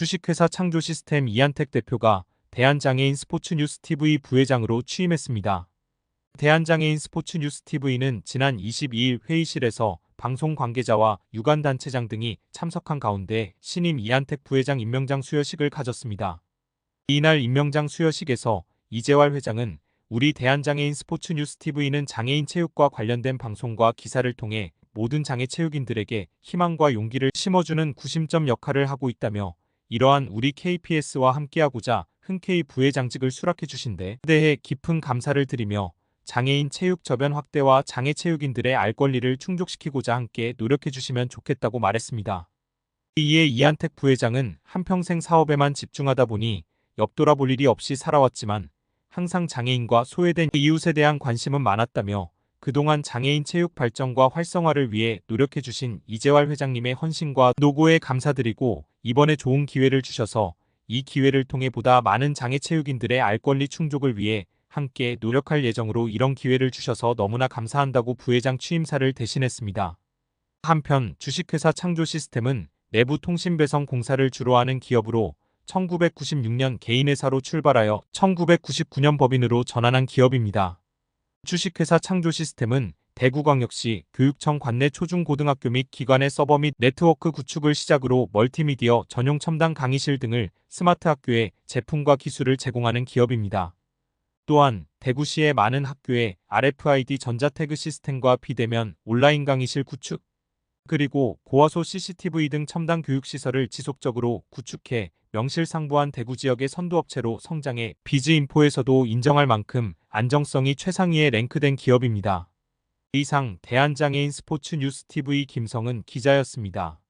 주식회사 창조 시스템 이한택 대표가 대한장애인 스포츠뉴스 TV 부회장으로 취임했습니다. 대한장애인 스포츠뉴스 TV는 지난 22일 회의실에서 방송 관계자와 유관단체장 등이 참석한 가운데 신임 이한택 부회장 임명장 수여식을 가졌습니다. 이날 임명장 수여식에서 이재활 회장은 우리 대한장애인 스포츠뉴스 TV는 장애인 체육과 관련된 방송과 기사를 통해 모든 장애 체육인들에게 희망과 용기를 심어주는 구심점 역할을 하고 있다며 이러한 우리 KPS와 함께하고자 흔쾌히 부회장직을 수락해 주신 데 대해 깊은 감사를 드리며 장애인 체육 저변 확대와 장애 체육인들의 알 권리를 충족시키고자 함께 노력해 주시면 좋겠다고 말했습니다. 이에 이한택 부회장은 한평생 사업에만 집중하다 보니 옆돌아 볼 일이 없이 살아왔지만 항상 장애인과 소외된 이웃에 대한 관심은 많았다며 그동안 장애인 체육 발전과 활성화를 위해 노력해 주신 이재활 회장님의 헌신과 노고에 감사드리고 이번에 좋은 기회를 주셔서 이 기회를 통해 보다 많은 장애 체육인들의 알 권리 충족을 위해 함께 노력할 예정으로 이런 기회를 주셔서 너무나 감사한다고 부회장 취임사를 대신했습니다. 한편 주식회사 창조 시스템은 내부 통신 배송 공사를 주로 하는 기업으로 1996년 개인회사로 출발하여 1999년 법인으로 전환한 기업입니다. 주식회사 창조 시스템은 대구광역시 교육청 관내 초중고등학교 및 기관의 서버 및 네트워크 구축을 시작으로 멀티미디어 전용 첨단 강의실 등을 스마트 학교에 제품과 기술을 제공하는 기업입니다. 또한 대구시의 많은 학교에 RFID 전자태그 시스템과 비대면 온라인 강의실 구축, 그리고 고화소 CCTV 등 첨단 교육시설을 지속적으로 구축해 명실상부한 대구 지역의 선도업체로 성장해 비즈인포에서도 인정할 만큼 안정성이 최상위에 랭크된 기업입니다. 이상 대한장애인 스포츠 뉴스 TV 김성은 기자였습니다.